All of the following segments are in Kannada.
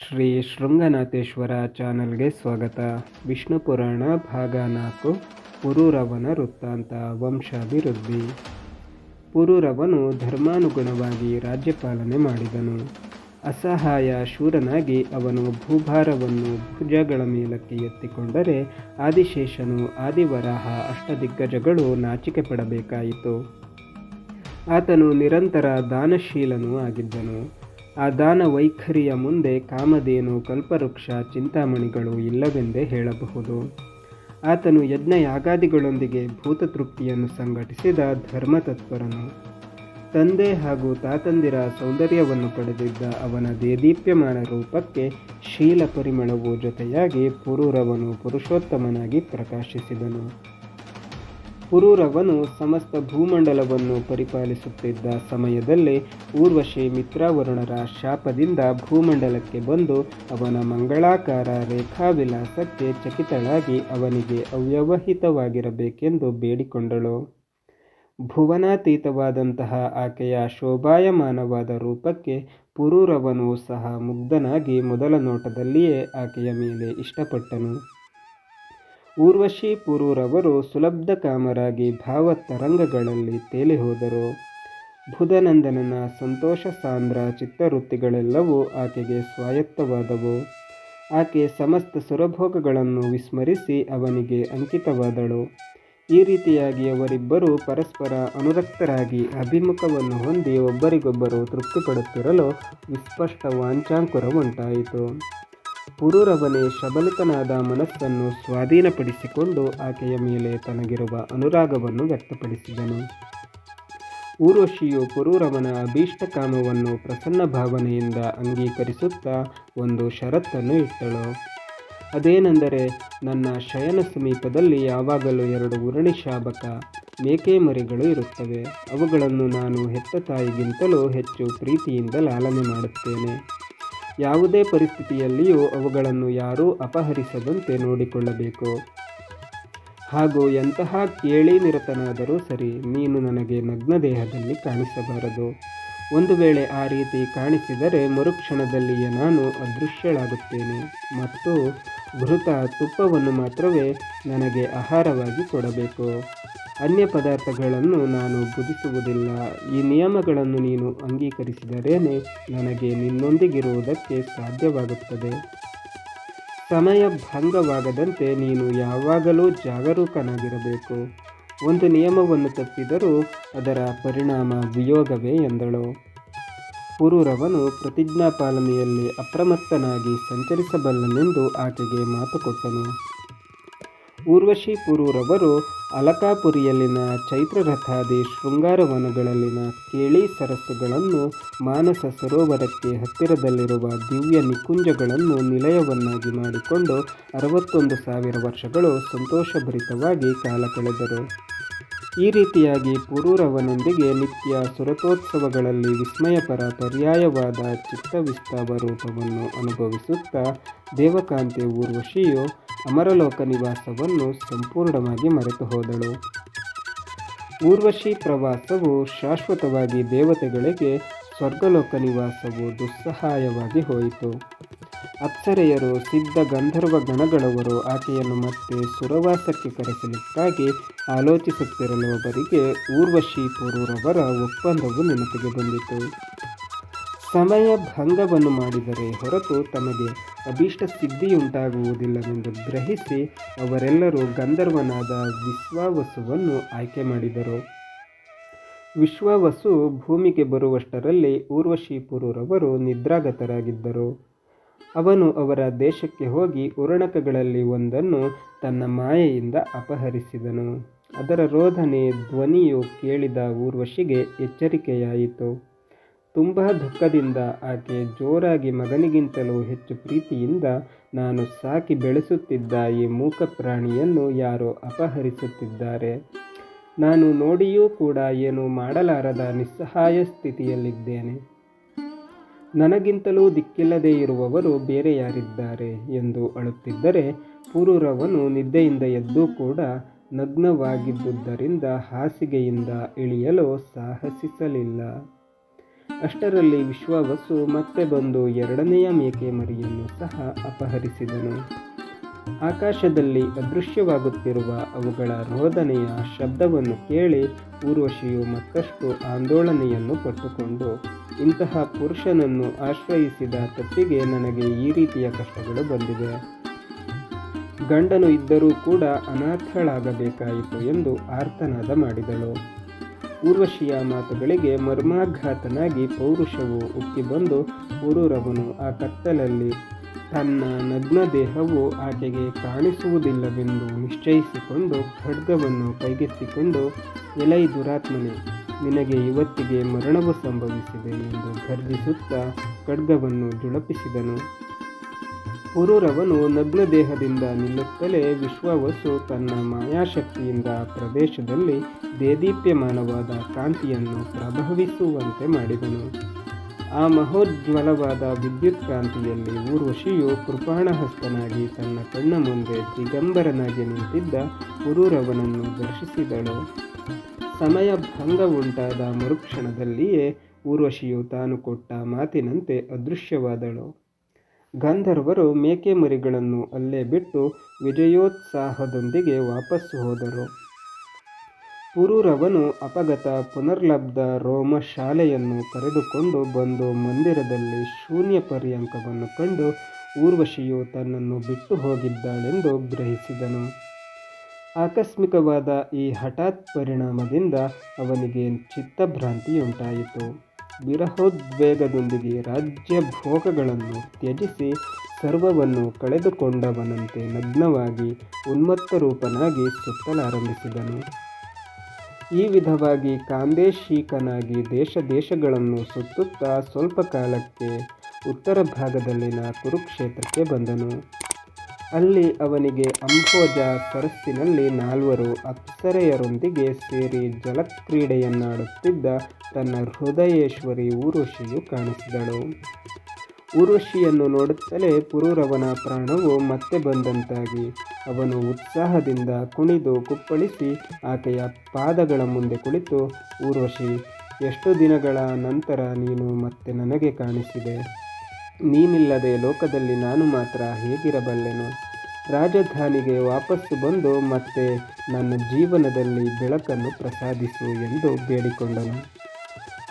ಶ್ರೀ ಶೃಂಗನಾಥೇಶ್ವರ ಚಾನಲ್ಗೆ ಸ್ವಾಗತ. ವಿಷ್ಣು ಪುರಾಣ ಭಾಗ ನಾಲ್ಕು, ಪುರೂರವನ ವೃತ್ತಾಂತ, ವಂಶಾಭಿವೃದ್ಧಿ. ಪುರೂರವನು ಧರ್ಮಾನುಗುಣವಾಗಿ ರಾಜ್ಯಪಾಲನೆ ಮಾಡಿದನು. ಅಸಹಾಯ ಶೂರನಾಗಿ ಅವನು ಭೂಭಾರವನ್ನು ಭುಜಗಳ ಮೇಲಕ್ಕೆ ಎತ್ತಿಕೊಂಡರೆ ಆದಿಶೇಷನು, ಆದಿವರಾಹ ಅಷ್ಟದಿಗ್ಗಜಗಳು ನಾಚಿಕೆ ಪಡಬೇಕಾಯಿತು ಆತನು ನಿರಂತರ ದಾನಶೀಲನೂ ಆಗಿದ್ದನು. ಆ ದಾನ ವೈಖರಿಯ ಮುಂದೆ ಕಾಮಧೇನು, ಕಲ್ಪವೃಕ್ಷ, ಚಿಂತಾಮಣಿಗಳು ಇಲ್ಲವೆಂದೇ ಹೇಳಬಹುದು. ಆತನು ಯಜ್ಞ ಯಾಗಾದಿಗಳೊಂದಿಗೆ ಭೂತತೃಪ್ತಿಯನ್ನು ಸಂಘಟಿಸಿದ ಧರ್ಮತತ್ಪರನು ತಂದೆ ಹಾಗೂ ತಾತಂದಿರ ಸೌಂದರ್ಯವನ್ನು ಪಡೆದಿದ್ದ ಅವನ ದೇದೀಪ್ಯಮಾನ ರೂಪಕ್ಕೆ ಶೀಲ ಪರಿಮಳವು ಜೊತೆಯಾಗಿ ಪುರೂರವನು ಪುರುಷೋತ್ತಮನಾಗಿ ಪ್ರಕಾಶಿಸಿದನು. ಪುರೂರವನು ಸಮಸ್ತ ಭೂಮಂಡಲವನ್ನು ಪರಿಪಾಲಿಸುತ್ತಿದ್ದ ಸಮಯದಲ್ಲಿ ಊರ್ವಶಿ ಮಿತ್ರಾವರುಣರ ಶಾಪದಿಂದ ಭೂಮಂಡಲಕ್ಕೆ ಬಂದು ಅವನ ಮಂಗಳಾಕಾರ ರೇಖಾವಿಲಾಸಕ್ಕೆ ಚಕಿತಳಾಗಿ ಅವನಿಗೆ ಅವ್ಯವಹಿತವಾಗಿರಬೇಕೆಂದು ಬೇಡಿಕೊಂಡಳು. ಭುವನಾತೀತವಾದಂತಹ ಆಕೆಯ ಶೋಭಾಯಮಾನವಾದ ರೂಪಕ್ಕೆ ಪುರೂರವನು ಸಹ ಮುಗ್ಧನಾಗಿ ಮೊದಲ ನೋಟದಲ್ಲಿಯೇ ಆಕೆಯ ಮೇಲೆ ಇಷ್ಟಪಟ್ಟನು. ಊರ್ವಶಿ ಪುರೂರವರು ಸುಲಬ್ಧ ಕಾಮರಾಗಿ ಭಾವತರಂಗಗಳಲ್ಲಿ ತೇಲಿಹೋದರು. ಬುಧನಂದನನ ಸಂತೋಷ ಸಾಂದ್ರ ಚಿತ್ತವೃತ್ತಿಗಳೆಲ್ಲವೂ ಆಕೆಗೆ ಸ್ವಾಯತ್ತವಾದವು. ಆಕೆ ಸಮಸ್ತ ಸುರಭೋಗಗಳನ್ನು ವಿಸ್ಮರಿಸಿ ಅವನಿಗೆ ಅಂಕಿತವಾದಳು. ಈ ರೀತಿಯಾಗಿ ಅವರಿಬ್ಬರು ಪರಸ್ಪರ ಅನುರಕ್ತರಾಗಿ ಅಭಿಮುಖವನ್ನು ಹೊಂದಿ ಒಬ್ಬರಿಗೊಬ್ಬರು ತೃಪ್ತಿಪಡುತ್ತಿರಲು ವಿಸ್ಪಷ್ಟ ವಾಂಚಾಂಕುರ ಉಂಟಾಯಿತು ಪುರೂರವನೇ ಶಬಲಿತನಾದ ಮನಸ್ಸನ್ನು ಸ್ವಾಧೀನಪಡಿಸಿಕೊಂಡು ಆಕೆಯ ಮೇಲೆ ತನಗಿರುವ ಅನುರಾಗವನ್ನು ವ್ಯಕ್ತಪಡಿಸಿದನು. ಊರ್ವಶಿಯು ಪುರೂರವನ ಅಭೀಷ್ಟ ಕಾಮವನ್ನು ಪ್ರಸನ್ನ ಭಾವನೆಯಿಂದ ಅಂಗೀಕರಿಸುತ್ತಾ ಒಂದು ಷರತ್ತನ್ನು ಇಟ್ಟಳು. ಅದೇನೆಂದರೆ, ನನ್ನ ಶಯನ ಸಮೀಪದಲ್ಲಿ ಯಾವಾಗಲೂ ಎರಡು ಉರಣಿ ಶಾಬಕ, ಮೇಕೆ ಮರಿಗಳು ಇರುತ್ತವೆ. ಅವುಗಳನ್ನು ನಾನು ಹೆತ್ತ ತಾಯಿಗಿಂತಲೂ ಹೆಚ್ಚು ಪ್ರೀತಿಯಿಂದ ಲಾಲನೆ ಮಾಡುತ್ತೇನೆ. ಯಾವುದೇ ಪರಿಸ್ಥಿತಿಯಲ್ಲಿಯೂ ಅವುಗಳನ್ನು ಯಾರೂ ಅಪಹರಿಸದಂತೆ ನೋಡಿಕೊಳ್ಳಬೇಕು. ಹಾಗೂ ಎಂತಹ ಕೇಳಿ ನಿರತನಾದರೂ ಸರಿ, ನೀನು ನನಗೆ ನಗ್ನ ದೇಹದಲ್ಲಿ ಕಾಣಿಸಬಾರದು. ಒಂದು ವೇಳೆ ಆ ರೀತಿ ಕಾಣಿಸಿದರೆ ಮರುಕ್ಷಣದಲ್ಲಿಯೇ ನಾನು ಅದೃಶ್ಯಳಾಗುತ್ತೇನೆ. ಮತ್ತು ಘೃತ ತುಪ್ಪವನ್ನು ಮಾತ್ರವೇ ನನಗೆ ಆಹಾರವಾಗಿ ಕೊಡಬೇಕು. ಅನ್ಯ ಪದಾರ್ಥಗಳನ್ನು ನಾನು ಭುಜಿಸುವುದಿಲ್ಲ ಈ ನಿಯಮಗಳನ್ನು ನೀನು ಅಂಗೀಕರಿಸಿದರೇನೆ ನನಗೆ ನಿನ್ನೊಂದಿಗಿರುವುದಕ್ಕೆ ಸಾಧ್ಯವಾಗುತ್ತದೆ. ಸಮಯ ಭಂಗವಾಗದಂತೆ ನೀನು ಯಾವಾಗಲೂ ಜಾಗರೂಕನಾಗಿರಬೇಕು. ಒಂದು ನಿಯಮವನ್ನು ತಪ್ಪಿದರೂ ಅದರ ಪರಿಣಾಮ ವಿಯೋಗವೇ ಎಂದಳು. ಪುರೂರವನು ಪ್ರತಿಜ್ಞಾ ಪಾಲನೆಯಲ್ಲಿ ಅಪ್ರಮತ್ತನಾಗಿ ಸಂಚರಿಸಬಲ್ಲನೆಂದು ಆಕೆಗೆ ಮಾತು ಕೊಟ್ಟನು ಊರ್ವಶಿ ಪುರೂರವರು ಅಲಕಾಪುರಿಯಲ್ಲಿನ ಚೈತ್ರರಥಾದಿ ಶೃಂಗಾರವನಗಳಲ್ಲಿನ ಕೇಳಿ ಸರಸ್ಸುಗಳನ್ನು ಮಾನಸ ಸರೋವರಕ್ಕೆ ಹತ್ತಿರದಲ್ಲಿರುವ ದಿವ್ಯ ನಿಕುಂಜಗಳನ್ನು ನಿಲಯವನ್ನಾಗಿ ಮಾಡಿಕೊಂಡು ಅರವತ್ತೊಂದು ಸಾವಿರ ವರ್ಷಗಳು ಸಂತೋಷಭರಿತವಾಗಿ ಕಾಲ ಕಳೆದರು. ಈ ರೀತಿಯಾಗಿ ಪುರೂರವನೊಂದಿಗೆ ನಿತ್ಯ ಸುರತೋತ್ಸವಗಳಲ್ಲಿ ವಿಸ್ಮಯಪರ ಪರ್ಯಾಯವಾದ ಚಿತ್ತವಿಸ್ತಾವ ರೂಪವನ್ನು ಅನುಭವಿಸುತ್ತಾ ದೇವಕಾಂತೆ ಊರ್ವಶಿಯು ಅಮರಲೋಕ ನಿವಾಸವನ್ನು ಸಂಪೂರ್ಣವಾಗಿ ಮರೆತು ಹೋದಳು. ಊರ್ವಶಿ ಪ್ರವಾಸವು ಶಾಶ್ವತವಾಗಿ ದೇವತೆಗಳಿಗೆ ಸ್ವರ್ಗಲೋಕ ನಿವಾಸವು ದುಸ್ಸಹಾಯವಾಗಿ ಹೋಯಿತು. ಅಪ್ಸರೆಯರು ಸಿದ್ಧ ಗಂಧರ್ವ ಗಣಗಳವರು ಆಕೆಯನ್ನು ಮತ್ತೆ ಸುರವಾಸಕ್ಕೆ ಕರೆಸಲಿಕ್ಕಾಗಿ ಆಲೋಚಿಸುತ್ತಿರಲುವವರಿಗೆ ಊರ್ವಶಿ ಪುರೂರವರ ಒಪ್ಪಂದವು ನೆನಪಿಗೆ ಬಂದಿತು. ಸಮಯ ಭಂಗವನ್ನು ಮಾಡಿದರೆ ಹೊರತು ತಮಗೆ ಅಭೀಷ್ಟ ಸಿದ್ಧಿಯುಂಟಾಗುವುದಿಲ್ಲವೆಂದು ಗ್ರಹಿಸಿ ಅವರೆಲ್ಲರೂ ಗಂಧರ್ವನಾದ ವಿಶ್ವಾವಸುವನ್ನು ಆಯ್ಕೆ ಮಾಡಿದರು. ವಿಶ್ವಾವಸು ಭೂಮಿಗೆ ಬರುವಷ್ಟರಲ್ಲಿ ಊರ್ವಶಿ ಪುರೂರವರು ನಿದ್ರಾಗತರಾಗಿದ್ದರು. ಅವನು ಅವರ ದೇಶಕ್ಕೆ ಹೋಗಿ ಉರಣಕಗಳಲ್ಲಿ ಒಂದನ್ನು ತನ್ನ ಮಾಯೆಯಿಂದ ಅಪಹರಿಸಿದನು. ಅದರ ರೋಧನೆ ಧ್ವನಿಯು ಕೇಳಿದ ಊರ್ವಶಿಗೆ ಎಚ್ಚರಿಕೆಯಾಯಿತು. ತುಂಬ ದುಃಖದಿಂದ ಆಕೆ ಜೋರಾಗಿ ಮಗನಿಗಿಂತಲೂ ಹೆಚ್ಚು ಪ್ರೀತಿಯಿಂದ, ನಾನು ಸಾಕಿ ಬೆಳೆಸುತ್ತಿದ್ದ ಈ ಮೂಕ ಪ್ರಾಣಿಯನ್ನು ಯಾರೋ ಅಪಹರಿಸುತ್ತಿದ್ದಾರೆ. ನಾನು ನೋಡಿಯೂ ಕೂಡ ಏನು ಮಾಡಲಾರದ ನಿಸ್ಸಹಾಯ ಸ್ಥಿತಿಯಲ್ಲಿದ್ದೇನೆ. ನನಗಿಂತಲೂ ದಿಕ್ಕಿಲ್ಲದೆ ಇರುವವರು ಬೇರೆ ಯಾರಿದ್ದಾರೆ ಎಂದು ಅಳುತ್ತಿದ್ದರೆ ಪುರೂರವನು ನಿದ್ದೆಯಿಂದ ಎದ್ದು ಕೂಡ ನಗ್ನವಾಗಿದ್ದುದರಿಂದ ಹಾಸಿಗೆಯಿಂದ ಇಳಿಯಲು ಸಾಹಸಿಸಲಿಲ್ಲ. ಅಷ್ಟರಲ್ಲಿ ವಿಶ್ವವಸು ಮತ್ತೆ ಬಂದು ಎರಡನೆಯ ಮೇಕೆ ಮರಿಯನ್ನು ಸಹ ಅಪಹರಿಸಿದನು. ಆಕಾಶದಲ್ಲಿ ಅದೃಶ್ಯವಾಗುತ್ತಿರುವ ಅವುಗಳ ರೋದನೆಯ ಶಬ್ದವನ್ನು ಕೇಳಿ ಊರ್ವಶಿಯು ಮತ್ತಷ್ಟು ಆಂದೋಲನೆಯನ್ನು ಪಟ್ಟುಕೊಂಡು ಇಂತಹ ಪುರುಷನನ್ನು ಆಶ್ರಯಿಸಿದ ತಪ್ಪಿಗೆ ನನಗೆ ಈ ರೀತಿಯ ಕಷ್ಟಗಳು ಬಂದಿವೆ. ಗಂಡನು ಇದ್ದರೂ ಕೂಡ ಅನಾಥಳಾಗಬೇಕಾಯಿತು ಎಂದು ಆರ್ತನಾದ ಮಾಡಿದಳು. ಊರ್ವಶಿಯ ಮಾತುಗಳಿಗೆ ಮರ್ಮಾಘಾತನಾಗಿ ಪೌರುಷವು ಉಕ್ಕಿ ಬಂದು ಊರೂರವನು ಆ ಕತ್ತಲಲ್ಲಿ ತನ್ನ ನಗ್ನ ದೇಹವು ಆಕೆಗೆ ಕಾಣಿಸುವುದಿಲ್ಲವೆಂದು ನಿಶ್ಚಯಿಸಿಕೊಂಡು ಖಡ್ಗವನ್ನು ಕೈಗೆತ್ತಿಕೊಂಡು, ಎಲೈ ದುರಾತ್ಮನೆ, ನಿನಗೆ ಇವತ್ತಿಗೆ ಮರಣವು ಸಂಭವಿಸಿದೆ ಎಂದು ಗರ್ಜಿಸುತ್ತಾ ಖಡ್ಗವನ್ನು ಜುಳಪಿಸಿದನು. ಪುರೂರವನು ನಗ್ನ ದೇಹದಿಂದ ನಿಲ್ಲುತ್ತಲೇ ವಿಶ್ವವಸು ತನ್ನ ಮಾಯಾಶಕ್ತಿಯಿಂದ ಪ್ರದೇಶದಲ್ಲಿ ದೇದೀಪ್ಯಮಾನವಾದ ಕಾಂತಿಯನ್ನು ಪ್ರಭವಿಸುವಂತೆ ಮಾಡಿದನು. ಆ ಮಹೋಜ್ವಲವಾದ ವಿದ್ಯುತ್ ಕ್ರಾಂತಿಯಲ್ಲಿ ಊರ್ವಶಿಯು ಕೃಪಾಣಹಸ್ತನಾಗಿ ತನ್ನ ಕಣ್ಣ ಮುಂದೆ ದಿಗಂಬರನಾಗಿ ನಿಂತಿದ್ದ ಪುರೂರವನನ್ನು ದರ್ಶಿಸಿದಳು. ಸಮಯ ಭಂಗ ಉಂಟಾದ ಮರುಕ್ಷಣದಲ್ಲಿಯೇ ಊರ್ವಶಿಯು ತಾನು ಕೊಟ್ಟ ಮಾತಿನಂತೆ ಅದೃಶ್ಯವಾದಳು. ಗಂಧರ್ವರು ಮೇಕೆ ಮರಿಗಳನ್ನು ಅಲ್ಲೇ ಬಿಟ್ಟು ವಿಜಯೋತ್ಸಾಹದೊಂದಿಗೆ ವಾಪಸ್ಸು ಹೋದರು. ಪುರೂರವನು ಅಪಗತ ಪುನರ್ಲಬ್ಧ ರೋಮ ಶಾಲೆಯನ್ನು ಕರೆದುಕೊಂಡು ಬಂದು ಮಂದಿರದಲ್ಲಿ ಶೂನ್ಯ ಪರ್ಯಂಕವನ್ನು ಕಂಡು ಊರ್ವಶಿಯು ತನ್ನನ್ನು ಬಿಟ್ಟು ಹೋಗಿದ್ದಾಳೆಂದು ಗ್ರಹಿಸಿದನು. ಆಕಸ್ಮಿಕವಾದ ಈ ಹಠಾತ್ ಪರಿಣಾಮದಿಂದ ಅವನಿಗೆ ಚಿತ್ತಭ್ರಾಂತಿಯುಂಟಾಯಿತು. ವಿರಹೋದ್ವೇಗದೊಂದಿಗೆ ರಾಜ್ಯ ಭೋಗಗಳನ್ನು ತ್ಯಜಿಸಿ ಸರ್ವವನ್ನು ಕಳೆದುಕೊಂಡವನಂತೆ ನಗ್ನವಾಗಿ ಉನ್ಮತ್ತ ರೂಪನಾಗಿ ಸುತ್ತಲಾರಂಭಿಸಿದನು. ಈ ವಿಧವಾಗಿ ಕಾಂದೇಶೀಕನಾಗಿ ದೇಶ ದೇಶಗಳನ್ನು ಸುತ್ತುತ್ತಾ ಸ್ವಲ್ಪ ಕಾಲಕ್ಕೆ ಉತ್ತರ ಭಾಗದಲ್ಲಿನ ಕುರುಕ್ಷೇತ್ರಕ್ಕೆ ಬಂದನು. ಅಲ್ಲಿ ಅವನಿಗೆ ಅಂಭೋಜ ಸರಸ್ಸಿನಲ್ಲಿ ನಾಲ್ವರು ಅಪ್ಸರೆಯರೊಂದಿಗೆ ಸೇರಿ ಜಲಕ್ರೀಡೆಯನ್ನಾಡುತ್ತಿದ್ದ ತನ್ನ ಹೃದಯೇಶ್ವರಿ ಊರ್ವಶಿಯು ಕಾಣಿಸಿದಳು. ಊರ್ವಶಿಯನ್ನು ನೋಡುತ್ತಲೇ ಪುರೂರವನ ಪ್ರಾಣವು ಮತ್ತೆ ಬಂದಂತಾಗಿ ಅವನು ಉತ್ಸಾಹದಿಂದ ಕುಣಿದು ಕುಪ್ಪಳಿಸಿ ಆಕೆಯ ಪಾದಗಳ ಮುಂದೆ ಕುಳಿತು, ಊರ್ವಶಿ, ಎಷ್ಟು ದಿನಗಳ ನಂತರ ನೀನು ಮತ್ತೆ ನನಗೆ ಕಾಣಿಸಿದೆ? ನೀನಿಲ್ಲದೆ ಲೋಕದಲ್ಲಿ ನಾನು ಮಾತ್ರ ಹೇಗಿರಬಲ್ಲೆನು? ರಾಜಧಾನಿಗೆ ವಾಪಸ್ಸು ಬಂದು ಮತ್ತೆ ನನ್ನ ಜೀವನದಲ್ಲಿ ಬೆಳಕನ್ನು ಪ್ರಸಾದಿಸು ಎಂದು ಬೇಡಿಕೊಂಡನು.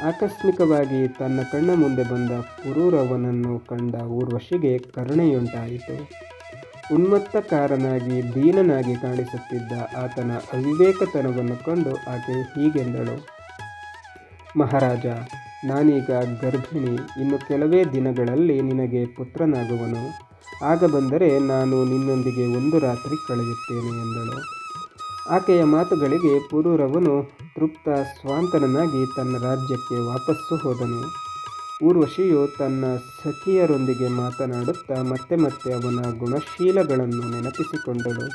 ಆಕಸ್ಮಿಕವಾಗಿ ತನ್ನ ಕಣ್ಣ ಮುಂದೆ ಬಂದ ಕುರೂರವನನ್ನು ಕಂಡ ಊರ್ವಶಿಗೆ ಕರುಣೆಯುಂಟಾಯಿತು. ಉನ್ಮತ್ತಕಾರನಾಗಿ ದೀನನಾಗಿ ಕಾಣಿಸುತ್ತಿದ್ದ ಆತನ ಅವಿವೇಕತನವನ್ನು ಕಂಡು ಆಕೆ ಹೀಗೆಂದಳು. ಮಹಾರಾಜ, ನಾನೀಗ ಗರ್ಭಿಣಿ. ಇನ್ನು ಕೆಲವೇ ದಿನಗಳಲ್ಲಿ ನಿನಗೆ ಪುತ್ರನಾಗುವನು. ಆಗ ಬಂದರೆ ನಾನು ನಿನ್ನೊಂದಿಗೆ ಒಂದು ರಾತ್ರಿ ಕಳೆಯುತ್ತೇನೆ, ಎಂದಳು. ಆಕೆಯ ಮಾತುಗಳಿಗೆ ಪುರೂರವನು ತೃಪ್ತ ಸ್ವಾಂತನನಾಗಿ ತನ್ನ ರಾಜ್ಯಕ್ಕೆ ವಾಪಸ್ಸು ಹೋದನು. ಊರ್ವಶಿಯು ತನ್ನ ಸಖಿಯರೊಂದಿಗೆ ಮಾತನಾಡುತ್ತಾ ಮತ್ತೆ ಮತ್ತೆ ಅವನ ಗುಣಶೀಲಗಳನ್ನು ನೆನಪಿಸಿಕೊಂಡಳು.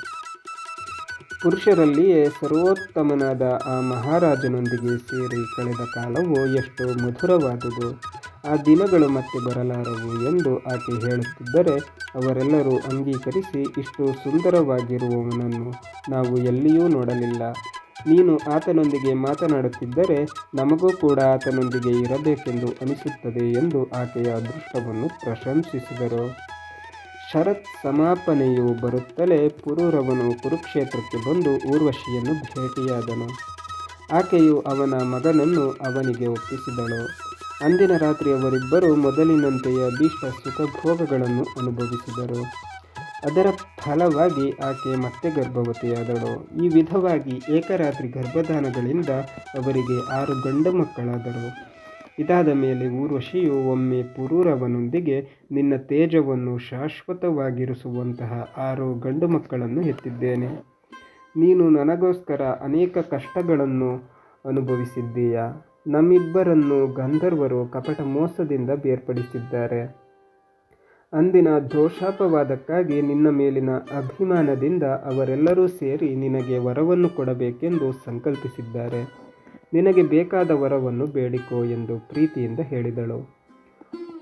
ಪುರುಷರಲ್ಲಿಯೇ ಸರ್ವೋತ್ತಮನಾದ ಆ ಮಹಾರಾಜನೊಂದಿಗೆ ಸೇರಿ ಕಳೆದ ಕಾಲವು ಎಷ್ಟು ಮಧುರವಾದುದು. ಆ ದಿನಗಳು ಮತ್ತೆ ಬರಲಾರವು ಎಂದು ಆಕೆ ಹೇಳುತ್ತಿದ್ದರೆ ಅವರೆಲ್ಲರೂ ಅಂಗೀಕರಿಸಿ ಇಷ್ಟು ಸುಂದರವಾಗಿರುವವನನ್ನು ನಾವು ಎಲ್ಲಿಯೂ ನೋಡಲಿಲ್ಲ. ನೀನು ಆತನೊಂದಿಗೆ ಮಾತನಾಡುತ್ತಿದ್ದರೆ ನಮಗೂ ಕೂಡ ಆತನೊಂದಿಗೆ ಇರಬೇಕೆಂದು ಅನಿಸುತ್ತದೆ ಎಂದು ಆಕೆಯ ಅದೃಷ್ಟವನ್ನು ಪ್ರಶಂಸಿಸಿದರು. ಶರತ್ ಸಮಾಪನೆಯು ಬರುತ್ತಲೇ ಪುರೂರವನು ಕುರುಕ್ಷೇತ್ರಕ್ಕೆ ಬಂದು ಊರ್ವಶಿಯನ್ನು ಭೇಟಿಯಾದನು. ಆಕೆಯು ಅವನ ಮಗನನ್ನು ಅವನಿಗೆ ಒಪ್ಪಿಸಿದಳು. ಅಂದಿನ ರಾತ್ರಿ ಅವರಿಬ್ಬರು ಮೊದಲಿನಂತೆಯೇ ಭೀಷ್ಟ ಸುಖಭೋಗಗಳನ್ನು ಅನುಭವಿಸಿದರು. ಅದರ ಫಲವಾಗಿ ಆಕೆ ಮತ್ತೆ ಗರ್ಭವತಿಯಾದಳು. ಈ ವಿಧವಾಗಿ ಏಕರಾತ್ರಿ ಗರ್ಭಧಾನಗಳಿಂದ ಅವರಿಗೆ ಆರು ಗಂಡು ಮಕ್ಕಳಾದರು. ಇದಾದ ಮೇಲೆ ಊರ್ವಶಿಯು ಒಮ್ಮೆ ಪುರೂರವನೊಂದಿಗೆ ನಿನ್ನ ತೇಜವನ್ನು ಶಾಶ್ವತವಾಗಿರಿಸುವಂತಹ ಆರು ಗಂಡು ಮಕ್ಕಳನ್ನು ಹೆತ್ತಿದ್ದೇನೆ. ನೀನು ನನಗೋಸ್ಕರ ಅನೇಕ ಕಷ್ಟಗಳನ್ನು ಅನುಭವಿಸಿದ್ದೀಯಾ? ನಮ್ಮಿಬ್ಬರನ್ನು ಗಂಧರ್ವರು ಕಪಟ ಮೋಸದಿಂದ ಬೇರ್ಪಡಿಸಿದ್ದಾರೆ. ಅಂದಿನ ದೋಷಾಪವಾದಕ್ಕಾಗಿ ನಿನ್ನ ಮೇಲಿನ ಅಭಿಮಾನದಿಂದ ಅವರೆಲ್ಲರೂ ಸೇರಿ ನಿನಗೆ ವರವನ್ನು ಕೊಡಬೇಕೆಂದು ಸಂಕಲ್ಪಿಸಿದ್ದಾರೆ. ನಿನಗೆ ಬೇಕಾದ ವರವನ್ನು ಬೇಡಿಕೋ ಎಂದು ಪ್ರೀತಿಯಿಂದ ಹೇಳಿದಳು.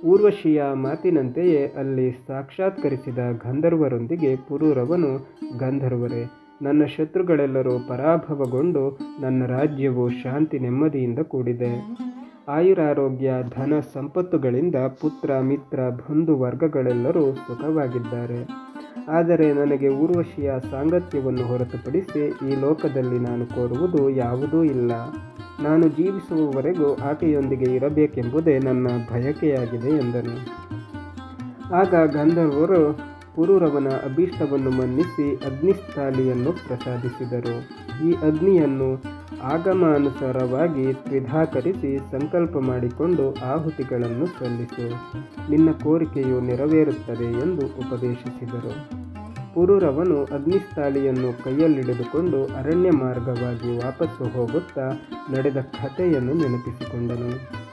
ಊರ್ವಶಿಯ ಮಾತಿನಂತೆಯೇ ಅಲ್ಲಿ ಸಾಕ್ಷಾತ್ಕರಿಸಿದ ಗಂಧರ್ವರೊಂದಿಗೆ ಪುರೂರವನು, ಗಂಧರ್ವರೇ ನನ್ನ ಶತ್ರುಗಳೆಲ್ಲರೂ ಪರಾಭವಗೊಂಡು ನನ್ನ ರಾಜ್ಯವು ಶಾಂತಿ ನೆಮ್ಮದಿಯಿಂದ ಕೂಡಿದೆ. ಆಯುರಾರೋಗ್ಯ, ಧನ ಸಂಪತ್ತುಗಳಿಂದ ಪುತ್ರ, ಮಿತ್ರ, ಬಂಧು ವರ್ಗಗಳೆಲ್ಲರೂ ಸುಖವಾಗಿದ್ದಾರೆ. ಆದರೆ ನನಗೆ ಊರ್ವಶಿಯ ಸಾಂಗತ್ಯವನ್ನು ಹೊರತುಪಡಿಸಿ ಈ ಲೋಕದಲ್ಲಿ ನಾನು ಕೋರುವುದು ಯಾವುದೂ ಇಲ್ಲ. ನಾನು ಜೀವಿಸುವವರೆಗೂ ಆಕೆಯೊಂದಿಗೆ ಇರಬೇಕೆಂಬುದೇ ನನ್ನ ಬಯಕೆಯಾಗಿದೆ ಎಂದನು. ಆಗ ಗಂಧರ್ವರು ಪುರೂರವನ ಅಭೀಷ್ಟವನ್ನು ಮನ್ನಿಸಿ ಅಗ್ನಿಸ್ಥಾಲಿಯನ್ನು ಪ್ರಸಾದಿಸಿದರು. ಈ ಅಗ್ನಿಯನ್ನು ಆಗಮಾನುಸಾರವಾಗಿ ತ್ರಿಧಾಕರಿಸಿ ಸಂಕಲ್ಪ ಮಾಡಿಕೊಂಡು ಆಹುತಿಗಳನ್ನು ಸಲ್ಲಿಸು. ನಿನ್ನ ಕೋರಿಕೆಯು ನೆರವೇರುತ್ತದೆ ಎಂದು ಉಪದೇಶಿಸಿದರು. ಪುರೂರವನು ಅಗ್ನಿಸ್ಥಾಲಿಯನ್ನು ಕೈಯಲ್ಲಿಡಿದುಕೊಂಡು ಅರಣ್ಯ ಮಾರ್ಗವಾಗಿ ವಾಪಸ್ಸು ಹೋಗುತ್ತಾ ನಡೆದ ಕಥೆಯನ್ನು ನೆನಪಿಸಿಕೊಂಡನು.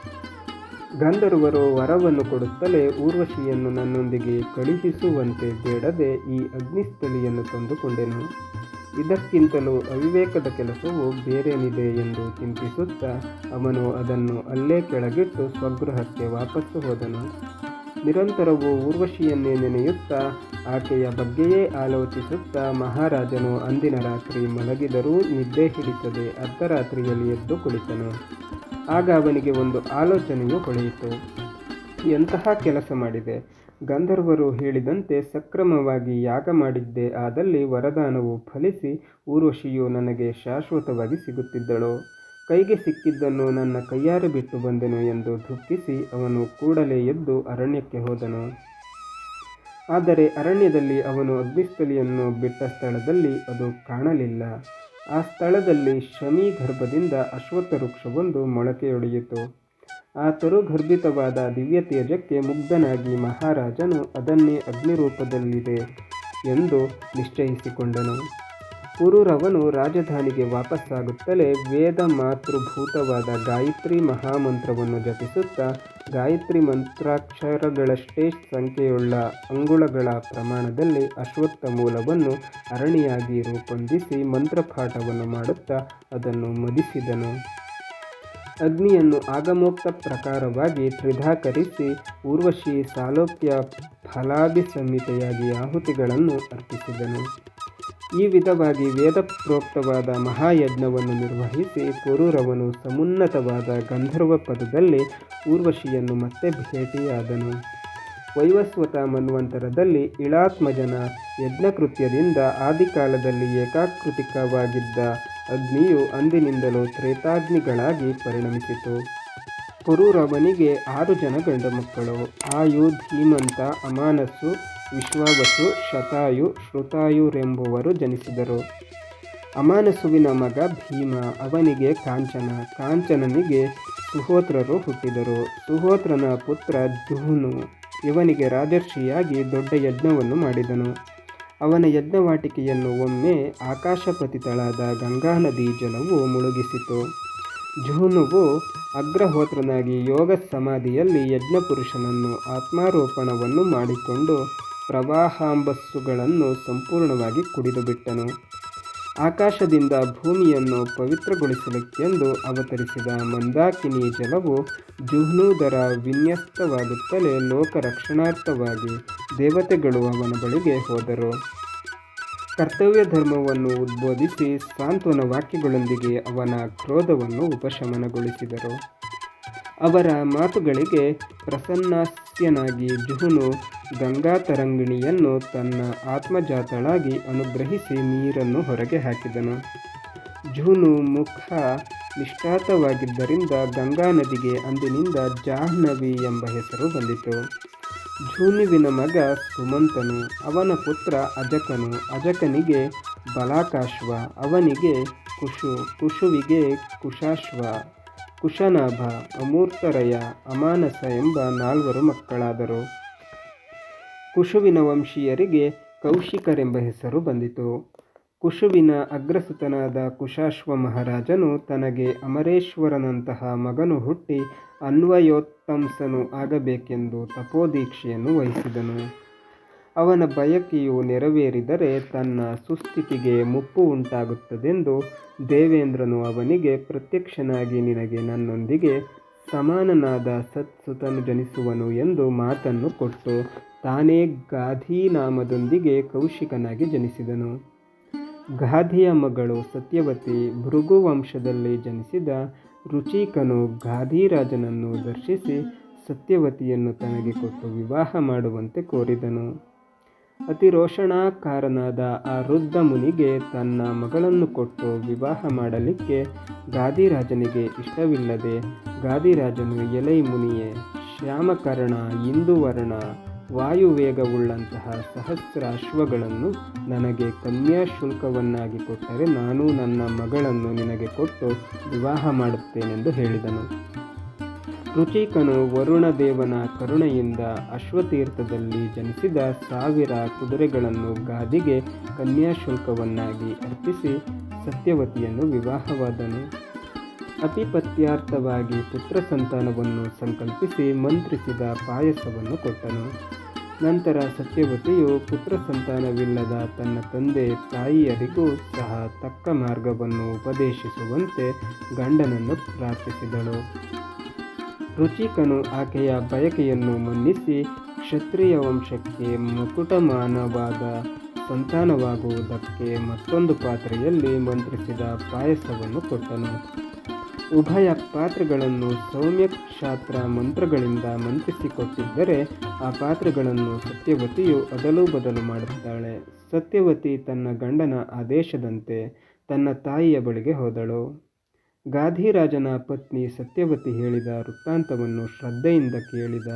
ಗಂಧರ್ವರು ವರವನ್ನು ಕೊಡುತ್ತಲೇ ಊರ್ವಶಿಯನ್ನು ನನ್ನೊಂದಿಗೆ ಕಳುಹಿಸುವಂತೆ ಬೇಡದೆ ಈ ಅಗ್ನಿಸ್ಥಳಿಯನ್ನು ತಂದುಕೊಂಡೆನು. ಇದಕ್ಕಿಂತಲೂ ಅವಿವೇಕದ ಕೆಲಸವು ಬೇರೇನಿದೆ ಎಂದು ಚಿಂತಿಸುತ್ತಾ ಅವನು ಅದನ್ನು ಅಲ್ಲೇ ಕೆಳಗಿಟ್ಟು ಸ್ವಗೃಹಕ್ಕೆ ವಾಪಸ್ಸು ಹೋದನು. ನಿರಂತರವೂ ಊರ್ವಶಿಯನ್ನೇ ನೆನೆಯುತ್ತಾ ಆಕೆಯ ಬಗ್ಗೆಯೇ ಆಲೋಚಿಸುತ್ತಾ ಮಹಾರಾಜನು ಅಂದಿನ ರಾತ್ರಿ ಮಲಗಿದರೂ ನಿದ್ದೆ ಹಿಡಿಸದೆ ಅರ್ಧರಾತ್ರಿಯಲ್ಲಿ ಎದ್ದು ಕುಳಿತನು. ಆಗ ಅವನಿಗೆ ಒಂದು ಆಲೋಚನೆಯು ಹೊಳೆಯಿತು. ಎಂತಹ ಕೆಲಸ ಮಾಡಿದೆ? ಗಂಧರ್ವರು ಹೇಳಿದಂತೆ ಸಕ್ರಮವಾಗಿ ಯಾಗ ಮಾಡಿದ್ದೆ. ಆದಲ್ಲಿ ವರದಾನವು ಫಲಿಸಿ ಊರ್ವಶಿಯು ನನಗೆ ಶಾಶ್ವತವಾಗಿ ಸಿಗುತ್ತಿದ್ದಳು. ಕೈಗೆ ಸಿಕ್ಕಿದ್ದನ್ನು ನನ್ನ ಕೈಯಾರೆ ಬಿಟ್ಟು ಬಂದೆನು ಎಂದು ದುಃಖಿಸಿ ಅವನು ಕೂಡಲೇ ಎದ್ದು ಅರಣ್ಯಕ್ಕೆ ಹೋದನು. ಆದರೆ ಅರಣ್ಯದಲ್ಲಿ ಅವನು ಅಗ್ನಿಸ್ಥಲಿಯನ್ನು ಬಿಟ್ಟ ಸ್ಥಳದಲ್ಲಿ ಅದು ಕಾಣಲಿಲ್ಲ. ಆ ಸ್ಥಳದಲ್ಲಿ ಶಮಿ ಗರ್ಭದಿಂದ ಅಶ್ವತ್ಥ ವೃಕ್ಷವೊಂದು ಮೊಳಕೆಯೊಡೆಯಿತು. ಆ ತರುಗರ್ಭಿತವಾದ ದಿವ್ಯ ತೇಜಕ್ಕೆ ಮುಗ್ಧನಾಗಿ ಮಹಾರಾಜನು ಅದನ್ನೇ ಅಗ್ನಿರೂಪದಲ್ಲಿದೆ ಎಂದು ನಿಶ್ಚಯಿಸಿಕೊಂಡನು. ಪುರೂರವನು ರಾಜಧಾನಿಗೆ ವಾಪಸ್ಸಾಗುತ್ತಲೇ ವೇದ ಮಾತೃಭೂತವಾದ ಗಾಯತ್ರಿ ಮಹಾಮಂತ್ರವನ್ನು ಜಪಿಸುತ್ತಾ ಗಾಯತ್ರಿ ಮಂತ್ರಾಕ್ಷರಗಳಷ್ಟೇ ಸಂಖ್ಯೆಯುಳ್ಳ ಅಂಗುಳಗಳ ಪ್ರಮಾಣದಲ್ಲಿ ಅಶ್ವತ್ಥ ಮೂಲವನ್ನು ಅರಣಿಯಾಗಿ ರೂಪೊಂದಿಸಿ ಮಂತ್ರಪಾಠವನ್ನು ಮಾಡುತ್ತಾ ಅದನ್ನು ಮದಿಸಿದನು. ಅಗ್ನಿಯನ್ನು ಆಗಮೋಕ್ತ ಪ್ರಕಾರವಾಗಿ ತ್ರಿಧಾಕರಿಸಿ ಊರ್ವಶಿ ಸಾಲೋಕ್ಯ ಫಲಾಭಿಸಂಹಿತೆಯಾಗಿ ಆಹುತಿಗಳನ್ನು ಅರ್ಪಿಸಿದನು. ಈ ವಿಧವಾಗಿ ವೇದ ಪ್ರೋಕ್ತವಾದ ಮಹಾಯಜ್ಞವನ್ನು ನಿರ್ವಹಿಸಿ ಪುರೂರವನು ಸಮುನ್ನತವಾದ ಗಂಧರ್ವ ಪದದಲ್ಲಿ ಊರ್ವಶಿಯನ್ನು ಮತ್ತೆ ಭೇಟಿಯಾದನು. ವೈವಸ್ವತ ಮನ್ವಂತರದಲ್ಲಿ ಇಳಾತ್ಮಜನ ಯಜ್ಞಕೃತ್ಯದಿಂದ ಆದಿಕಾಲದಲ್ಲಿ ಏಕಾಕೃತಿಕವಾಗಿದ್ದ ಅಗ್ನಿಯು ಅಂದಿನಿಂದಲೂ ತ್ರೇತಾಗ್ನಿಗಳಾಗಿ ಪರಿಣಮಿಸಿತು. ಪುರೂರವನಿಗೆ ಆರು ಜನ ಗಂಡು ಮಕ್ಕಳು. ಆಯು, ಧೀಮಂತ, ಅಮಾನಸ್ಸು ವಿಶ್ವಾವಸು ಶತಾಯು ಶ್ರುತಾಯುರೆಂಬುವರು ಜನಿಸಿದರು. ಅಮಾನಸುವಿನ ಮಗ ಭೀಮ ಅವನಿಗೆ ಕಾಂಚನ, ಕಾಂಚನನಿಗೆ ಸುಹೋತ್ರರು ಹುಟ್ಟಿದರು. ಸುಹೋತ್ರನ ಪುತ್ರ ಜುಹುನು ಇವನಿಗೆ ರಾಜರ್ಷಿಯಾಗಿ ದೊಡ್ಡ ಯಜ್ಞವನ್ನು ಮಾಡಿದನು. ಅವನ ಯಜ್ಞವಾಟಿಕೆಯನ್ನು ಒಮ್ಮೆ ಆಕಾಶಪತಿತಳಾದ ಗಂಗಾ ನದಿ ಜಲವು ಮುಳುಗಿಸಿತು. ಜುಹುನುವು ಅಗ್ರಹೋತ್ರನಾಗಿ ಯೋಗ ಸಮಾಧಿಯಲ್ಲಿ ಯಜ್ಞಪುರುಷನನ್ನು ಆತ್ಮಾರೋಪಣವನ್ನು ಮಾಡಿಕೊಂಡು ಪ್ರವಾಹಾಂಬಸ್ಸುಗಳನ್ನು ಸಂಪೂರ್ಣವಾಗಿ ಕುಡಿದುಬಿಟ್ಟನು. ಆಕಾಶದಿಂದ ಭೂಮಿಯನ್ನು ಪವಿತ್ರಗೊಳಿಸಲಿಕ್ಕೆಂದು ಅವತರಿಸಿದ ಮಂದಾಕಿನಿ ಜಲವು ಜುಹ್ನೂದರ ವಿನ್ಯಸ್ತವಾಗುತ್ತಲೇ ಲೋಕ ರಕ್ಷಣಾರ್ಥವಾಗಿ ದೇವತೆಗಳು ಅವನ ಬಳಿಗೆ ಹೋದರು. ಕರ್ತವ್ಯ ಧರ್ಮವನ್ನು ಉದ್ಬೋಧಿಸಿ ಸಾಂತ್ವನ ವಾಕ್ಯಗಳೊಂದಿಗೆ ಅವನ ಕ್ರೋಧವನ್ನು ಉಪಶಮನಗೊಳಿಸಿದರು. ಅವರ ಮಾತುಗಳಿಗೆ ಪ್ರಸನ್ನಾಸ್ಯನಾಗಿ ಜುಹುನು ಗಂಗಾತರಂಗಿಣಿಯನ್ನು ತನ್ನ ಆತ್ಮಜಾತಳಾಗಿ ಅನುಗ್ರಹಿಸಿ ನೀರನ್ನು ಹೊರಗೆ ಹಾಕಿದನು. ಜೂನು ಮುಖ ನಿಷ್ಠಾತವಾಗಿದ್ದರಿಂದ ಗಂಗಾ ನದಿಗೆ ಅಂದಿನಿಂದ ಜಾಹ್ನವಿ ಎಂಬ ಹೆಸರು ಬಂದಿತು. ಜೂನುವಿನ ಮಗ ಸುಮಂತನು, ಅವನ ಪುತ್ರ ಅಜಕನು, ಅಜಕನಿಗೆ ಬಲಾಕಾಶ್ವ, ಅವನಿಗೆ ಕುಶು, ಕುಶುವಿಗೆ ಕುಶಾಶ್ವ, ಕುಶನಾಭ, ಅಮೂರ್ತರಯ, ಅಮಾನಸ ಎಂಬ ನಾಲ್ವರು ಮಕ್ಕಳಾದರು. ಕುಶುವಿನ ವಂಶೀಯರಿಗೆ ಕೌಶಿಕರೆಂಬ ಹೆಸರು ಬಂದಿತು. ಕುಶುವಿನ ಅಗ್ರಸುತನಾದ ಕುಶಾಶ್ವ ಮಹಾರಾಜನು ತನಗೆ ಅಮರೇಶ್ವರನಂತಹ ಮಗನು ಹುಟ್ಟಿ ಅನ್ವಯೋತ್ತಂಸನು ಆಗಬೇಕೆಂದು ತಪೋದೀಕ್ಷೆಯನ್ನು ವಹಿಸಿದನು. ಅವನ ಬಯಕೆಯು ನೆರವೇರಿದರೆ ತನ್ನ ಸುಸ್ಥಿತಿಗೆ ಮುಪ್ಪು ಉಂಟಾಗುತ್ತದೆಂದು ದೇವೇಂದ್ರನು ಅವನಿಗೆ ಪ್ರತ್ಯಕ್ಷನಾಗಿ ನಿನಗೆ ನನ್ನೊಂದಿಗೆ ಸಮಾನನಾದ ಸತ್ಸುತನು ಜನಿಸುವನು ಎಂದು ಮಾತನ್ನು ಕೊಟ್ಟು ತಾನೇ ಗಾಧೀನಾಮದೊಂದಿಗೆ ಕೌಶಿಕನಾಗಿ ಜನಿಸಿದನು. ಗಾಧಿಯ ಮಗಳು ಸತ್ಯವತಿ ಭೃಗುವಂಶದಲ್ಲಿ ಜನಿಸಿದ ರುಚಿಕನು ಗಾಧಿರಾಜನನ್ನು ದರ್ಶಿಸಿ ಸತ್ಯವತಿಯನ್ನು ತನಗೆ ಕೊಟ್ಟು ವಿವಾಹ ಮಾಡುವಂತೆ ಕೋರಿದನು. ಅತಿರೋಷಣಾಕಾರನಾದ ಆ ವೃದ್ಧ ಮುನಿಗೆ ತನ್ನ ಮಗಳನ್ನು ಕೊಟ್ಟು ವಿವಾಹ ಮಾಡಲಿಕ್ಕೆ ಗಾದಿರಾಜನಿಗೆ ಇಷ್ಟವಿಲ್ಲದೆ ಗಾದಿರಾಜನು ಎಲೈ ಮುನಿಯೇ, ಶ್ಯಾಮಕರ್ಣ, ಇಂದುವರ್ಣ ವಾಯುವೇಗವುಳ್ಳಂತಹ ಸಹಸ್ರ ಅಶ್ವಗಳನ್ನು ನನಗೆ ಕನ್ಯಾ ಶುಲ್ಕವನ್ನಾಗಿ ಕೊಟ್ಟರೆ ನಾನು ನನ್ನ ಮಗಳನ್ನು ನಿನಗೆ ಕೊಟ್ಟು ವಿವಾಹ ಮಾಡುತ್ತೇನೆಂದು ಹೇಳಿದನು. ರುಚಿಕನು ವರುಣದೇವನ ಕರುಣೆಯಿಂದ ಅಶ್ವತೀರ್ಥದಲ್ಲಿ ಜನಿಸಿದ ಸಾವಿರ ಕುದುರೆಗಳನ್ನು ಗಾದಿಗೆ ಕನ್ಯಾಶುಲ್ಕವನ್ನಾಗಿ ಅರ್ಪಿಸಿ ಸತ್ಯವತಿಯನ್ನು ವಿವಾಹವಾದನು. ಅತಿಪತ್ಯಾರ್ಥವಾಗಿ ಪುತ್ರ ಸಂತಾನವನ್ನು ಸಂಕಲ್ಪಿಸಿ ಮಂತ್ರಿಸಿದ ಪಾಯಸವನ್ನು ಕೊಟ್ಟನು. ನಂತರ ಸತ್ಯವತಿಯು ಪುತ್ರ ಸಂತಾನವಿಲ್ಲದ ತನ್ನ ತಂದೆ ತಾಯಿಯರಿಗೂ ಸಹ ತಕ್ಕ ಮಾರ್ಗವನ್ನು ಉಪದೇಶಿಸುವಂತೆ ಗಂಡನನ್ನು ಪ್ರಾರ್ಥಿಸಿದಳು. ರುಚಿಕನು ಆಕೆಯ ಬಯಕೆಯನ್ನು ಮನ್ನಿಸಿ ಕ್ಷತ್ರಿಯ ವಂಶಕ್ಕೆ ಮುಕುಟಮಾನವಾದ ಸಂತಾನವಾಗುವುದಕ್ಕೆ ಮತ್ತೊಂದು ಪಾತ್ರೆಯಲ್ಲಿ ಮಂತ್ರಿಸಿದ ಪಾಯಸವನ್ನು ಕೊಟ್ಟನು. ಉಭಯ ಪಾತ್ರಗಳನ್ನು ಸೌಮ್ಯಕ್ಷಾತ್ರ ಮಂತ್ರಗಳಿಂದ ಮಂತ್ರಿಸಿಕೊಟ್ಟಿದ್ದರೆ ಆ ಪಾತ್ರಗಳನ್ನು ಸತ್ಯವತಿಯು ಅದಲು ಬದಲು ಮಾಡುತ್ತಾಳೆ ಸತ್ಯವತಿ ತನ್ನ ಗಂಡನ ಆದೇಶದಂತೆ ತನ್ನ ತಾಯಿಯ ಬಳಿಗೆ ಹೋದಳು. ಗಾಧಿರಾಜನ ಪತ್ನಿ ಸತ್ಯವತಿ ಹೇಳಿದ ವೃತ್ತಾಂತವನ್ನು ಶ್ರದ್ಧೆಯಿಂದ ಕೇಳಿದ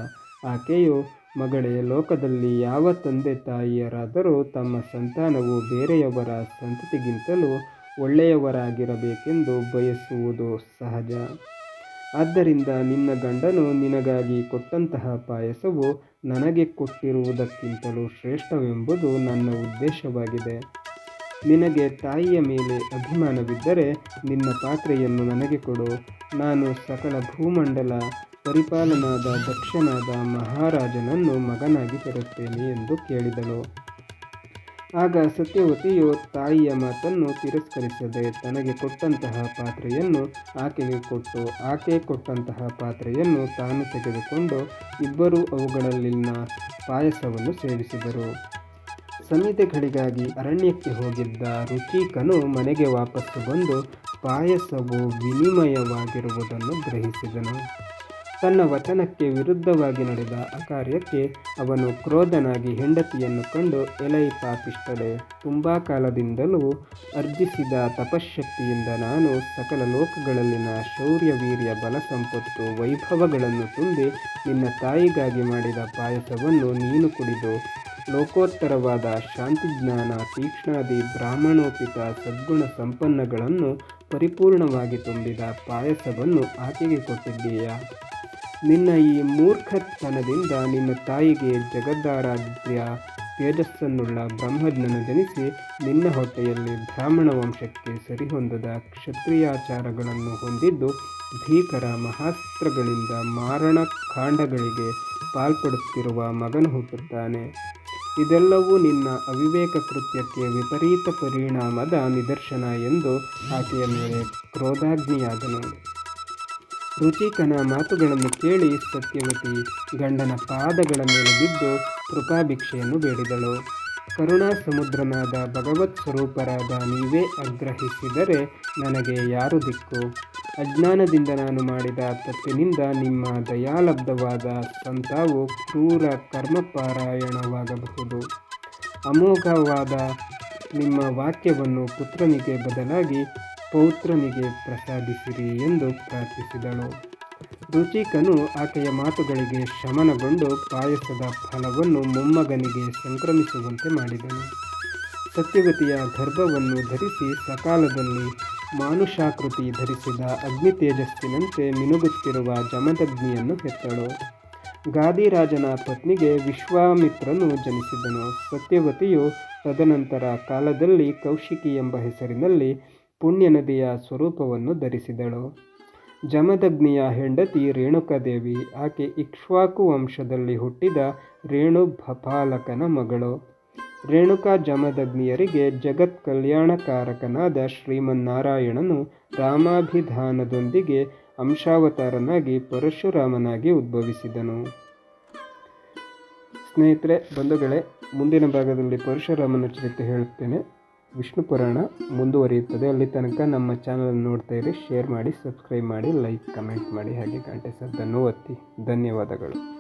ಆಕೆಯು, ಮಗಳೇ, ಲೋಕದಲ್ಲಿ ಯಾವ ತಂದೆ ತಾಯಿಯರಾದರೂ ತಮ್ಮ ಸಂತಾನವು ಬೇರೆಯವರ ಸಂತತಿಗಿಂತಲೂ ಒಳ್ಳೆಯವರಾಗಿರಬೇಕೆಂದು ಬಯಸುವುದು ಸಹಜ. ಆದ್ದರಿಂದ ನಿನ್ನ ಗಂಡನು ನಿನಗಾಗಿ ಕೊಟ್ಟಂತಹ ಪಾಯಸವು ನನಗೆ ಕೊಟ್ಟಿರುವುದಕ್ಕಿಂತಲೂ ಶ್ರೇಷ್ಠವೆಂಬುದು ನನ್ನ ಉದ್ದೇಶವಾಗಿದೆ. ನಿನಗೆ ತಾಯಿಯ ಮೇಲೆ ಅಭಿಮಾನವಿದ್ದರೆ ನಿನ್ನ ಪಾತ್ರೆಯನ್ನು ನನಗೆ ಕೊಡು. ನಾನು ಸಕಲ ಭೂಮಂಡಲ ಪರಿಪಾಲನಾದ ದಕ್ಷನಾದ ಮಹಾರಾಜನನ್ನು ಮಗನಾಗಿ ತರುತ್ತೇನೆ ಎಂದು ಕೇಳಿದಳು. ಆಗ ಸತ್ಯವತಿಯು ತಾಯಿಯ ಮಾತನ್ನು ತಿರಸ್ಕರಿಸದೆ ತನಗೆ ಕೊಟ್ಟಂತಹ ಪಾತ್ರೆಯನ್ನು ಆಕೆಗೆ ಕೊಟ್ಟು, ಆಕೆ ಕೊಟ್ಟಂತಹ ಪಾತ್ರೆಯನ್ನು ತಾನು ತೆಗೆದುಕೊಂಡು ಇಬ್ಬರೂ ಅವುಗಳಲ್ಲಿನ ಪಾಯಸವನ್ನು ಸೇವಿಸಿದರು. ಸಮಿತೆಗಳಿಗಾಗಿ ಅರಣ್ಯಕ್ಕೆ ಹೋಗಿದ್ದ ರುಚಿಕನು ಮನೆಗೆ ವಾಪಸ್ಸು ಬಂದು ಪಾಯಸವು ವಿನಿಮಯವಾಗಿರುವುದನ್ನು ಗ್ರಹಿಸಿದನು. ತನ್ನ ವಚನಕ್ಕೆ ವಿರುದ್ಧವಾಗಿ ನಡೆದ ಅಕಾರ್ಯಕ್ಕೆ ಕಾರ್ಯಕ್ಕೆ ಅವನು ಕ್ರೋಧನಾಗಿ ಹೆಂಡತಿಯನ್ನು ಕಂಡು ಎಲೈ ಪಾಪಿಷ್ಟಳೆ ತುಂಬ ಕಾಲದಿಂದಲೂ ಅರ್ಜಿಸಿದ ತಪಶಕ್ತಿಯಿಂದ ನಾನು ಸಕಲ ಲೋಕಗಳಲ್ಲಿನ ಶೌರ್ಯ ವೀರ್ಯ ಬಲ ಸಂಪತ್ತು ವೈಭವಗಳನ್ನು ತುಂಬಿ ನಿನ್ನ ತಾಯಿಗಾಗಿ ಮಾಡಿದ ಪಾಯಸವನ್ನು ನೀನು ಕುಡಿದು ಲೋಕೋತ್ತರವಾದ ಶಾಂತಿಜ್ಞಾನ, ತೀಕ್ಷ್ಣಾದಿ, ಬ್ರಾಹ್ಮಣೋಪಿತ, ಸದ್ಗುಣ ಸಂಪನ್ನಗಳನ್ನು ಪರಿಪೂರ್ಣವಾಗಿ ತುಂಬಿದ ಪಾಯಸವನ್ನು ಆಕೆಗೆ ಕೊಟ್ಟಿದ್ದೀಯಾ? ನಿನ್ನ ಈ ಮೂರ್ಖತನದಿಂದ ನಿನ್ನ ತಾಯಿಗೆ ಜಗದ್ದಾರಾಧ್ಯ ತೇಜಸ್ಸನ್ನುಳ್ಳ ಬ್ರಹ್ಮಜ್ಞನ ಜನಿಸಿ ನಿನ್ನ ಹೊಟ್ಟೆಯಲ್ಲಿ ಬ್ರಾಹ್ಮಣ ವಂಶಕ್ಕೆ ಸರಿಹೊಂದದ ಕ್ಷತ್ರಿಯಾಚಾರಗಳನ್ನು ಹೊಂದಿದ್ದು ಭೀಕರ ಮಹಾಸ್ತ್ರಗಳಿಂದ ಮಾರಣ ಕಾಂಡಗಳಿಗೆ ಪಾಲ್ಪಡುತ್ತಿರುವ ಮಗನು ಹುಟ್ಟುತ್ತಾನೆ. ಇದೆಲ್ಲವೂ ನಿನ್ನ ಅವಿವೇಕ ಕೃತ್ಯಕ್ಕೆ ವಿಪರೀತ ಪರಿಣಾಮದ ನಿದರ್ಶನ ಎಂದು ಆಕೆಯ ಮೇಲೆ ಕ್ರೋಧಾಗ್ನಿಯಾದನು. ರುಚಿಕನ ಮಾತುಗಳನ್ನು ಕೇಳಿ ಸತ್ಯವತಿ ಗಂಡನ ಪಾದಗಳ ಮೇಲೆ ಬಿದ್ದು ಕೃಪಾಭಿಕ್ಷೆಯನ್ನು ಬೇಡಿದಳು. ಕರುಣಾ ಸಮುದ್ರನಾದ ಭಗವತ್ ಸ್ವರೂಪರಾದ ನೀವೇ ಆಗ್ರಹಿಸಿದರೆ ನನಗೆ ಯಾರು ದಿಕ್ಕು? ಅಜ್ಞಾನದಿಂದ ನಾನು ಮಾಡಿದ ತಪ್ಪಿನಿಂದ ನಿಮ್ಮ ದಯಾಲಬ್ಧವಾದ ಸಂತಾವು ಕ್ರೂರ ಕರ್ಮಪಾರಾಯಣವಾಗಬಹುದು. ಅಮೋಘವಾದ ನಿಮ್ಮ ವಾಕ್ಯವನ್ನು ಪುತ್ರನಿಗೆ ಬದಲಾಗಿ ಪೌತ್ರನಿಗೆ ಪ್ರಸಾದಿಸಿರಿ ಎಂದು ಪ್ರಾರ್ಥಿಸಿದಳು. ರುಚಿಕನು ಆಕೆಯ ಮಾತುಗಳಿಗೆ ಶಮನಗೊಂಡು ಪಾಯಸದ ಫಲವನ್ನು ಮೊಮ್ಮಗನಿಗೆ ಸಂಕ್ರಮಿಸುವಂತೆ ಮಾಡಿದನು. ಸತ್ಯವತಿಯ ಗರ್ಭವನ್ನು ಧರಿಸಿ ಸಕಾಲದಲ್ಲಿ ಮಾನುಷಾಕೃತಿ ಧರಿಸಿದ ಅಗ್ನಿ ತೇಜಸ್ಸಿನಂತೆ ಮಿನುಗುತ್ತಿರುವ ಜಮದಗ್ನಿಯನ್ನು ಹೆತ್ತಳು. ಗಾದಿರಾಜನ ಪತ್ನಿಗೆ ವಿಶ್ವಾಮಿತ್ರನು ಜನಿಸಿದನು. ಸತ್ಯವತಿಯು ತದನಂತರ ಕಾಲದಲ್ಲಿ ಕೌಶಿಕಿ ಎಂಬ ಹೆಸರಿನಲ್ಲಿ ಪುಣ್ಯ ನದಿಯ ಸ್ವರೂಪವನ್ನು ಧರಿಸಿದಳು. ಜಮದಗ್ನಿಯ ಹೆಂಡತಿ ರೇಣುಕಾದೇವಿ ಆಕೆ ಇಕ್ಷ್ವಾಕು ವಂಶದಲ್ಲಿ ಹುಟ್ಟಿದ ರೇಣು ಭಪಾಲಕನ ಮಗಳು. ರೇಣುಕಾ ಜಮದಗ್ನಿಯರಿಗೆ ಜಗತ್ ಕಲ್ಯಾಣಕಾರಕನಾದ ಶ್ರೀಮನ್ನಾರಾಯಣನು ರಾಮಾಭಿಧಾನದೊಂದಿಗೆ ಅಂಶಾವತಾರನಾಗಿ ಪರಶುರಾಮನಾಗಿ ಉದ್ಭವಿಸಿದನು. ಸ್ನೇಹಿತರೆ, ಬಂಧುಗಳೇ, ಮುಂದಿನ ಭಾಗದಲ್ಲಿ ಪರಶುರಾಮನ ಚರಿತ್ರೆ ಹೇಳುತ್ತೇನೆ. ವಿಷ್ಣು ಪುರಾಣ ಮುಂದುವರಿಯುತ್ತದೆ. ಅಲ್ಲಿ ತನಕ ನಮ್ಮ ಚಾನಲ್ ನೋಡ್ತಾ ಇರಿ ಶೇರ್ ಮಾಡಿ ಸಬ್ಸ್ಕ್ರೈಬ್ ಮಾಡಿ ಲೈಕ್ ಕಮೆಂಟ್ ಮಾಡಿ, ಹಾಗೆ ಗಂಟೆ ಸದ್ದನ್ನು ಒತ್ತಿ ಧನ್ಯವಾದಗಳು.